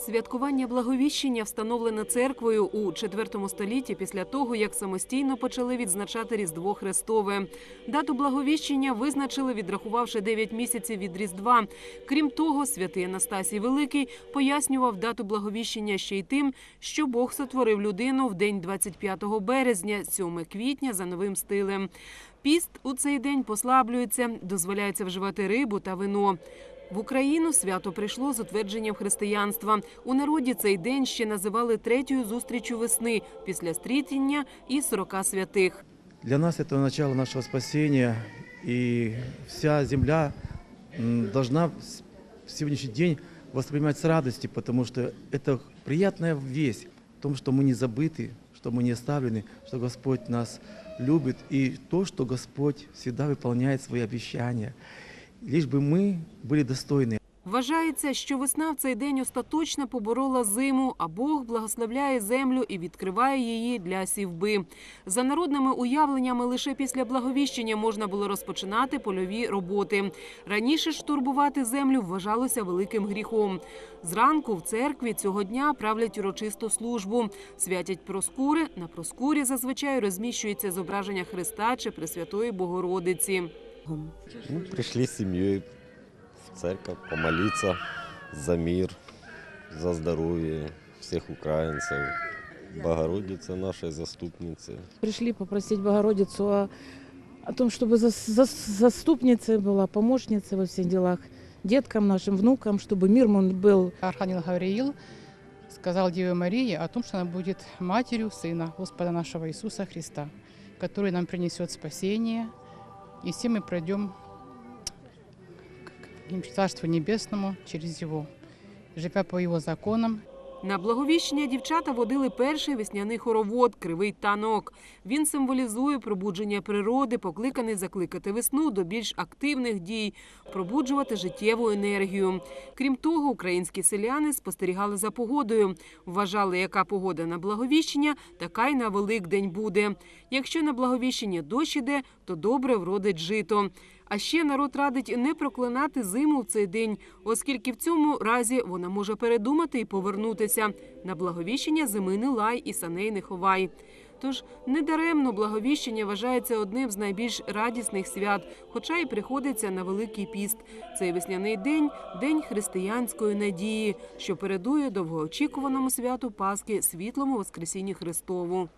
Святкування благовіщення встановлене церквою у IV столітті після того, як самостійно почали відзначати Різдво Христове. Дату благовіщення визначили, відрахувавши 9 місяців від Різдва. Крім того, святий Анастасій Великий пояснював дату благовіщення ще й тим, що Бог сотворив людину в день 25 березня, 7 квітня за новим стилем. Піст у цей день послаблюється, дозволяється вживати рибу та вино. В Україну свято прийшло з утвердженням християнства. У народі цей день ще називали третьою зустрічю весни після стрітіння і сорока святих. Для нас это начало нашего спасения, и вся земля м, должна с- в сегодняшний день воспринимать с радостью, потому что это приятная весть в том, что мы не забыты, что мы не оставлены, что Господь нас любит, и то, что Господь всегда выполняет свои обещания. Лишь бы мы были достойны Вважається, що весна в цей день остаточно поборола зиму, а Бог благословляє землю і відкриває її для сівби. За народними уявленнями, лише після благовіщення можна було розпочинати польові роботи. Раніше ж турбувати землю вважалося великим гріхом. Зранку в церкві цього дня правлять урочисту службу. Святять проскури. На проскурі зазвичай розміщується зображення Христа чи Пресвятої Богородиці. Ну, пришли с семьей в церковь помолиться за мир, за здоровье всех украинцев. Богородица нашей заступницы. Пришли попросить Богородицу о, о том, чтобы зас- зас- заступницей была, помощницей во всех делах, деткам нашим, внукам, чтобы мир он был Архангел Гавриил сказал Деве Марии о том, что она будет матерью Сына Господа нашего Иисуса Христа, который нам принесет спасение, и все мы пройдем к Царству Небесному через Его, живя по Его законам, На благовіщення дівчата водили перший весняний хоровод Кривий танок. Він символізує пробудження природи, покликаний закликати весну до більш активних дій, пробуджувати життєву енергію. Крім того, українські селяни спостерігали за погодою. Вважали, яка погода на благовіщення, така й на Великдень буде. Якщо на благовіщення дощ іде, то добре вродить жито. А ще народ радить не проклинати зиму в цей день, оскільки в цьому разі вона може передумати і повернутися. На благовіщення зими не лай і саней не ховай. Тож недаремно благовіщення вважається одним з найбільш радісних свят, хоча й приходиться на Великий піст. Цей весняний день день християнської надії, що передує довгоочікуваному святу Пасхи світлому Воскресінню Христову.